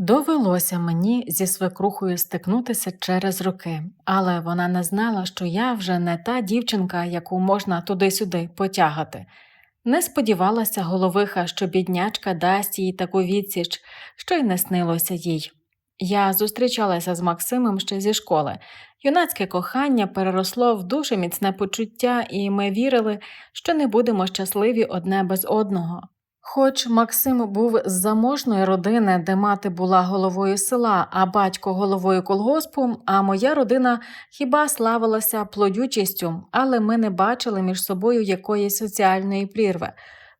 Довелося мені зі свекрухою стикнутися через роки, але вона не знала, що я вже не та дівчинка, яку можна туди-сюди потягати. Не сподівалася головиха, що біднячка дасть їй таку відсіч, що й не снилося їй. Я зустрічалася з Максимом ще зі школи. Юнацьке кохання переросло в дуже міцне почуття, і ми вірили, що не будемо щасливі одне без одного. Хоч Максим був з заможної родини, де мати була головою села, а батько головою колгоспу, а моя родина хіба славилася плодючістю, але ми не бачили між собою якоїсь соціальної прірви.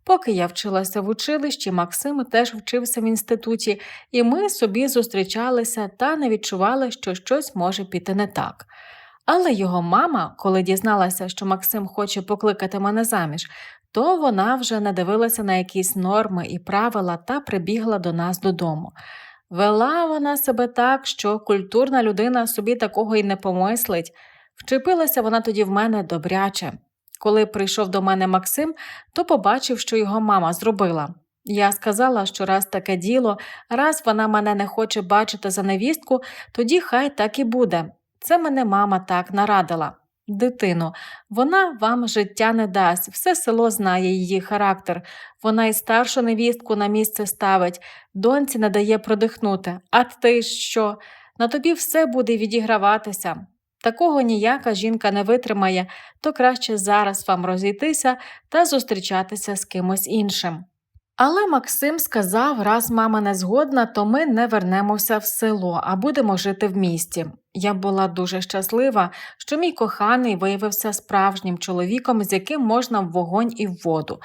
Поки я вчилася в училищі, Максим теж вчився в інституті, і ми собі зустрічалися та не відчували, що щось може піти не так. Але його мама, коли дізналася, що Максим хоче покликати мене заміж, то вона вже не дивилася на якісь норми і правила та прибігла до нас додому. Вела вона себе так, що культурна людина собі такого й не помислить. Вчепилася вона тоді в мене добряче. Коли прийшов до мене Максим, то побачив, що його мама зробила. Я сказала, що раз таке діло, раз вона мене не хоче бачити за невістку, тоді хай так і буде. Це мене мама так нарадила. Дитино, вона вам життя не дасть, все село знає її характер. Вона і старшу невістку на місце ставить, доньці не дає продихнути. А ти що? На тобі все буде відіграватися. Такого ніяка жінка не витримає, то краще зараз вам розійтися та зустрічатися з кимось іншим. Але Максим сказав, раз мама не згодна, то ми не вернемося в село, а будемо жити в місті. Я була дуже щаслива, що мій коханий виявився справжнім чоловіком, з яким можна в вогонь і в воду.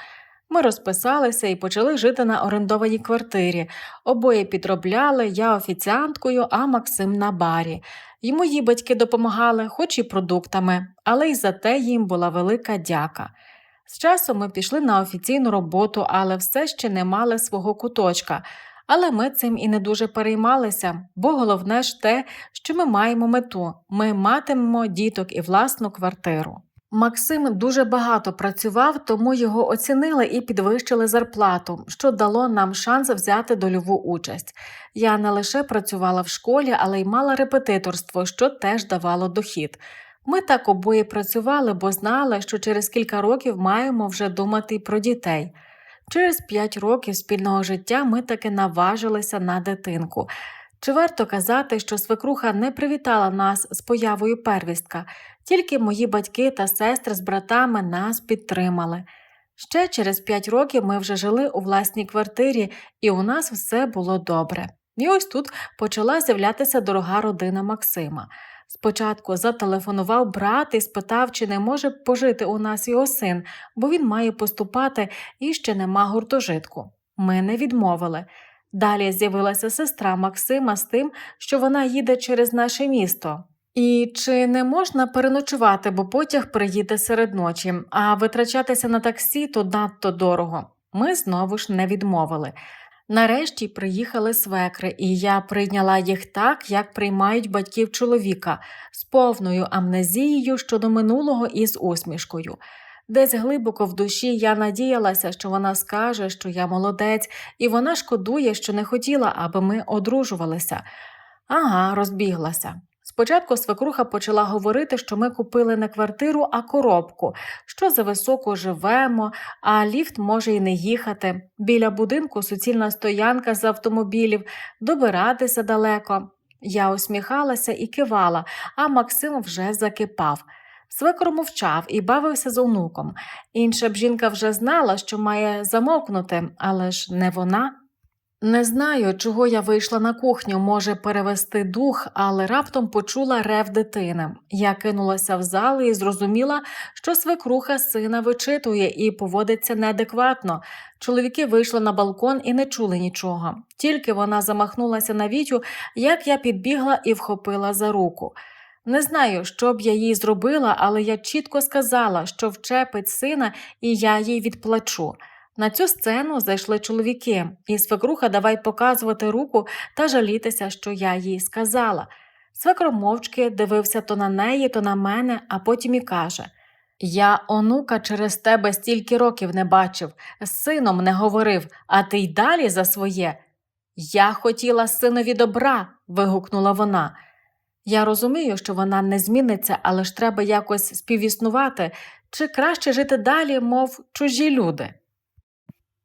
Ми розписалися і почали жити на орендованій квартирі. Обоє підробляли, я офіціанткою, а Максим на барі. Й мої батьки допомагали, хоч і продуктами, але й за те їм була велика дяка. З часом ми пішли на офіційну роботу, але все ще не мали свого куточка. Але ми цим і не дуже переймалися, бо головне ж те, що ми маємо мету ми матимемо діток і власну квартиру. Максим дуже багато працював, тому його оцінили і підвищили зарплату, що дало нам шанс взяти дольову участь. Я не лише працювала в школі, але й мала репетиторство, що теж давало дохід. Ми так обоє працювали, бо знали, що через кілька років маємо вже думати про дітей. Через п'ять років спільного життя ми таки наважилися на дитинку. Чи варто казати, що свекруха не привітала нас з появою первістка, тільки мої батьки та сестри з братами нас підтримали. Ще через п'ять років ми вже жили у власній квартирі, і у нас все було добре. І ось тут почала з'являтися дорога родина Максима. Спочатку зателефонував брат і спитав, чи не може пожити у нас його син, бо він має поступати і ще нема гуртожитку. Ми не відмовили. Далі з'явилася сестра Максима з тим, що вона їде через наше місто. І чи не можна переночувати, бо потяг приїде серед ночі, а витрачатися на таксі то надто дорого. Ми знову ж не відмовили. Нарешті приїхали свекри, і я прийняла їх так, як приймають батьків чоловіка, з повною амнезією щодо минулого і з усмішкою. Десь глибоко в душі я надіялася, що вона скаже, що я молодець, і вона шкодує, що не хотіла, аби ми одружувалися. Ага, розбіглася. Спочатку свекруха почала говорити, що ми купили не квартиру, а коробку, що за високо живемо, а ліфт може й не їхати. Біля будинку суцільна стоянка з автомобілів, добиратися далеко. Я усміхалася і кивала, а Максим вже закипав. Свекор мовчав і бавився з онуком. Інша б жінка вже знала, що має замовкнути, але ж не вона. Не знаю, чого я вийшла на кухню, може перевести дух, але раптом почула рев дитини. Я кинулася в зал і зрозуміла, що свекруха сина вичитує і поводиться неадекватно. Чоловіки вийшли на балкон і не чули нічого. Тільки вона замахнулася на вітю, як я підбігла і вхопила за руку. Не знаю, що б я їй зробила, але я чітко сказала, що вчепить сина, і я їй відплачу. На цю сцену зайшли чоловіки, і свекруха давай показувати руку та жалітися, що я їй сказала. Свекро мовчки дивився то на неї, то на мене, а потім і каже Я онука через тебе стільки років не бачив, з сином не говорив, а ти й далі за своє. Я хотіла синові добра. вигукнула вона. Я розумію, що вона не зміниться, але ж треба якось співіснувати, чи краще жити далі, мов чужі люди.